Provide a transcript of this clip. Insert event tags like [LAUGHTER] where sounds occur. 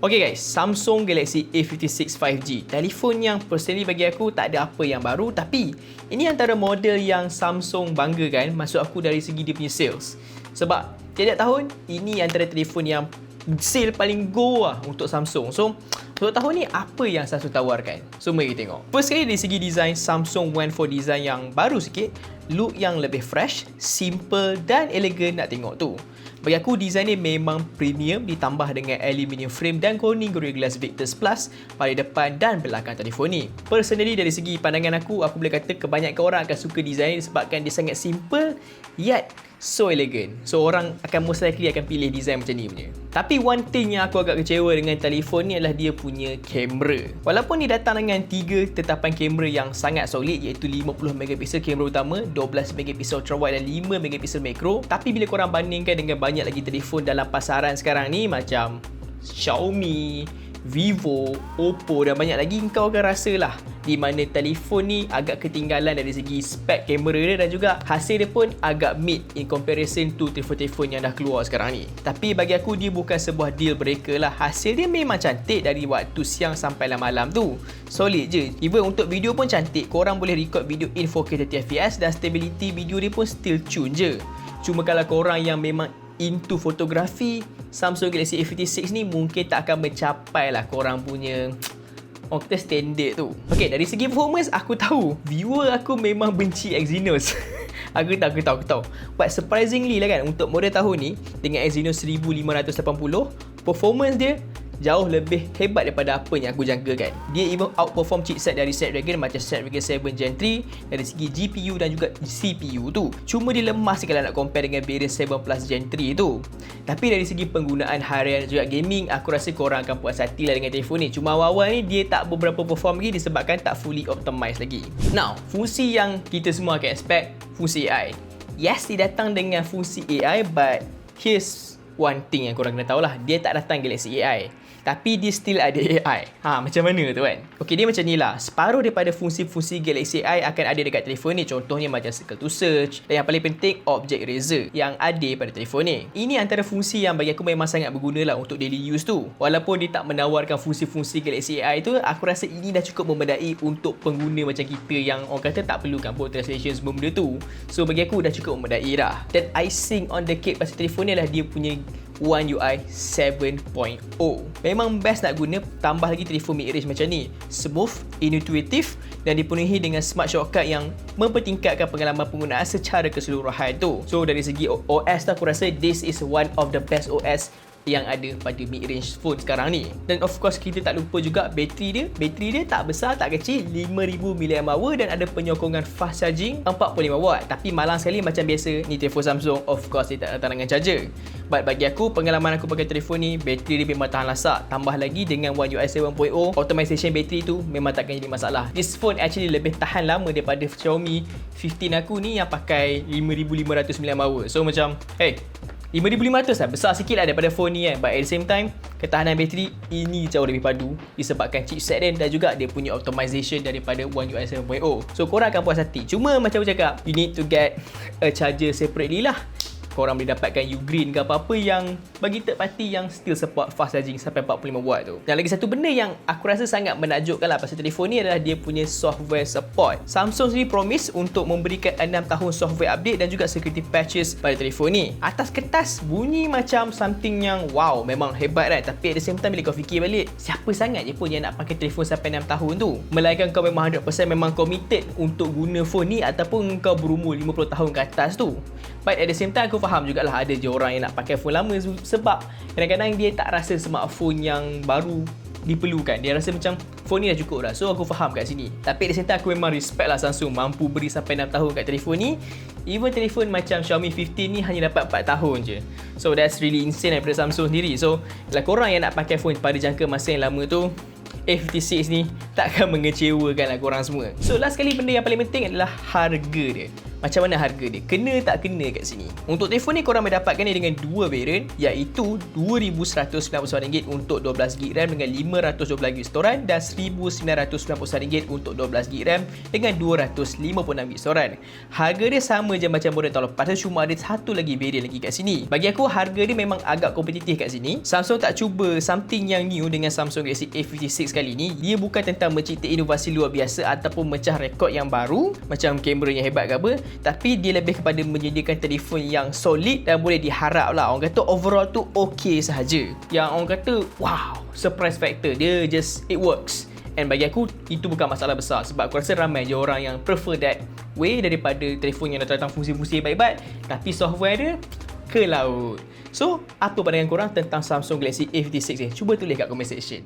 Okay guys, Samsung Galaxy A56 5G. Telefon yang personally bagi aku tak ada apa yang baru tapi ini antara model yang Samsung banggakan masuk aku dari segi dia punya sales. Sebab tiap tahun ini antara telefon yang sale paling go lah untuk Samsung. So, untuk tahun ni apa yang Samsung tawarkan? So, mari kita tengok. First kali dari segi design, Samsung went for design yang baru sikit. Look yang lebih fresh, simple dan elegan nak tengok tu. Bagi aku design ni memang premium ditambah dengan aluminium frame dan Corning Gorilla Glass Victus Plus pada depan dan belakang telefon ni. Personally dari segi pandangan aku, aku boleh kata kebanyakan orang akan suka design ni disebabkan dia sangat simple yet so elegant. So orang akan most likely akan pilih design macam ni punya. Tapi one thing yang aku agak kecewa dengan telefon ni adalah dia punya kamera. Walaupun dia datang dengan tiga tetapan kamera yang sangat solid iaitu 50MP kamera utama, 12MP ultrawide dan 5MP macro, tapi bila korang bandingkan dengan banyak lagi telefon dalam pasaran sekarang ni macam Xiaomi, Vivo, Oppo dan banyak lagi kau akan rasa lah di mana telefon ni agak ketinggalan dari segi spek kamera dia dan juga hasil dia pun agak mid in comparison to telefon-telefon yang dah keluar sekarang ni. Tapi bagi aku dia bukan sebuah deal breaker lah. Hasil dia memang cantik dari waktu siang sampai malam tu. Solid je. Even untuk video pun cantik. Korang boleh record video in 4K 30fps dan stability video dia pun still tune je. Cuma kalau korang yang memang into fotografi, Samsung Galaxy A56 ni mungkin tak akan mencapai lah korang punya Oh kita standard tu. Okay dari segi performance aku tahu Viewer aku memang benci Exynos. [LAUGHS] Aku tahu, aku tahu, aku tahu. But surprisingly lah kan Untuk model tahun ni Dengan Exynos 1580 Performance dia jauh lebih hebat daripada apa yang aku jangkakan. Dia even outperform chipset dari Snapdragon macam Snapdragon 7 Gen 3 dari segi GPU dan juga CPU tu. Cuma dia lemah sikit kalau nak compare dengan Variant 7 Plus Gen 3 tu. Tapi dari segi penggunaan harian juga gaming, aku rasa korang akan puas hati lah dengan telefon ni. Cuma awal-awal ni dia tak beberapa perform lagi disebabkan tak fully optimized lagi. Now, fungsi yang kita semua akan expect, fungsi AI. Yes, dia datang dengan fungsi AI but here's one thing yang korang kena tahu lah. Dia tak datang Galaxy AI tapi dia still ada AI. Ha, macam mana tu kan? Okey, dia macam ni lah. Separuh daripada fungsi-fungsi Galaxy AI akan ada dekat telefon ni. Contohnya macam circle to search. Dan yang paling penting, object eraser yang ada pada telefon ni. Ini antara fungsi yang bagi aku memang sangat berguna lah untuk daily use tu. Walaupun dia tak menawarkan fungsi-fungsi Galaxy AI tu, aku rasa ini dah cukup memadai untuk pengguna macam kita yang orang kata tak perlukan pun translation semua benda tu. So, bagi aku dah cukup memadai dah. Dan icing on the cake pasal telefon ni adalah dia punya One UI 7.0 Memang best nak guna tambah lagi telefon mid-range macam ni Smooth, intuitive dan dipenuhi dengan smart shortcut yang mempertingkatkan pengalaman penggunaan secara keseluruhan tu So dari segi OS tu aku rasa this is one of the best OS yang ada pada mid-range phone sekarang ni. Dan of course kita tak lupa juga bateri dia. Bateri dia tak besar, tak kecil, 5000 mAh dan ada penyokongan fast charging 45W. Tapi malang sekali macam biasa ni telefon Samsung, of course dia tak datang dengan charger. But bagi aku, pengalaman aku pakai telefon ni, bateri dia memang tahan lasak. Tambah lagi dengan One UI 7.0, optimization bateri tu memang takkan jadi masalah. This phone actually lebih tahan lama daripada Xiaomi 15 aku ni yang pakai 5500 mAh. So macam, hey, 5500 lah besar sikit lah daripada phone ni kan but at the same time ketahanan bateri ini jauh lebih padu disebabkan chipset dia dan juga dia punya optimization daripada One UI 7.0 so korang akan puas hati cuma macam aku cakap you need to get a charger separately lah korang boleh dapatkan Ugreen ke apa-apa yang bagi third party yang still support fast charging sampai 45 watt tu. Dan lagi satu benda yang aku rasa sangat menakjubkan lah pasal telefon ni adalah dia punya software support. Samsung sendiri promise untuk memberikan 6 tahun software update dan juga security patches pada telefon ni. Atas kertas bunyi macam something yang wow memang hebat kan tapi at the same time bila kau fikir balik siapa sangat je pun yang nak pakai telefon sampai 6 tahun tu melainkan kau memang 100% memang committed untuk guna phone ni ataupun kau berumur 50 tahun ke atas tu but at the same time aku faham jugalah ada je orang yang nak pakai phone lama sebab kadang-kadang dia tak rasa smartphone yang baru diperlukan. Dia rasa macam phone ni dah cukup dah. So aku faham kat sini. Tapi di sini aku memang respect lah Samsung mampu beri sampai 6 tahun kat telefon ni. Even telefon macam Xiaomi 15 ni hanya dapat 4 tahun je. So that's really insane daripada Samsung sendiri. So kalau korang yang nak pakai phone pada jangka masa yang lama tu A56 ni takkan mengecewakan lah korang semua. So last kali benda yang paling penting adalah harga dia. Macam mana harga dia? Kena tak kena kat sini? Untuk telefon ni korang boleh dapatkan dia dengan dua variant iaitu RM2,190 untuk 12GB RAM dengan 512GB storan dan RM1,990 untuk 12GB RAM dengan 256GB storan. Harga dia sama je macam model tahun lepas cuma ada satu lagi variant lagi kat sini. Bagi aku harga dia memang agak kompetitif kat sini. Samsung tak cuba something yang new dengan Samsung Galaxy A56 kali ni. Dia bukan tentang mencipta inovasi luar biasa ataupun mecah rekod yang baru macam kamera yang hebat ke apa tapi dia lebih kepada menyediakan telefon yang solid dan boleh diharap lah orang kata overall tu okay sahaja yang orang kata wow surprise factor dia just it works And bagi aku itu bukan masalah besar sebab aku rasa ramai je orang yang prefer that way daripada telefon yang datang fungsi-fungsi baik-baik tapi software dia ke laut. So, apa pandangan korang tentang Samsung Galaxy A56 ni? Cuba tulis kat comment section.